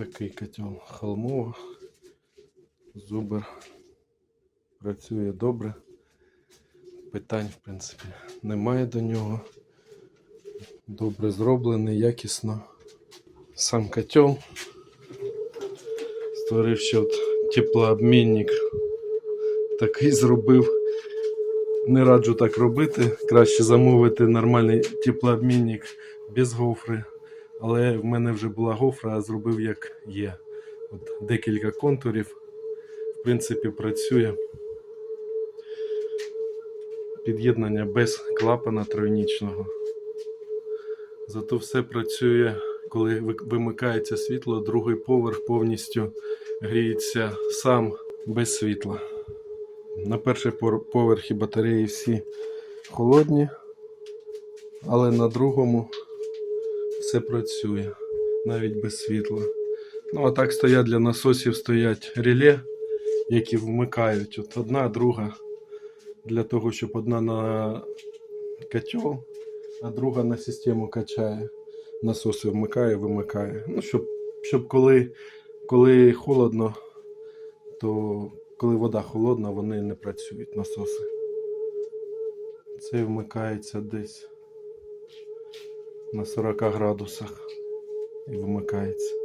Такий котел холмова. Зубр працює добре. Питань, в принципі, немає до нього. Добре зроблений, якісно. Сам котел. Створив ще от теплообмінник. Такий зробив. Не раджу так робити. Краще замовити нормальний теплообмінник без гофри. Але в мене вже була гофра, зробив як є. От декілька контурів. В принципі, працює. Під'єднання без клапана тройнічного. Зато все працює, коли вимикається світло, другий поверх повністю гріється сам без світла. На перший поверхі батареї всі холодні, але на другому все працює, навіть без світла. Ну, а так стоять для насосів стоять реле, які вмикають. От одна, друга. Для того, щоб одна на котел, а друга на систему качає. Насоси вмикає, вимикає. Ну, щоб, щоб коли, коли холодно, то коли вода холодна, вони не працюють насоси. Це вмикається десь на 40 градусах і вимикається.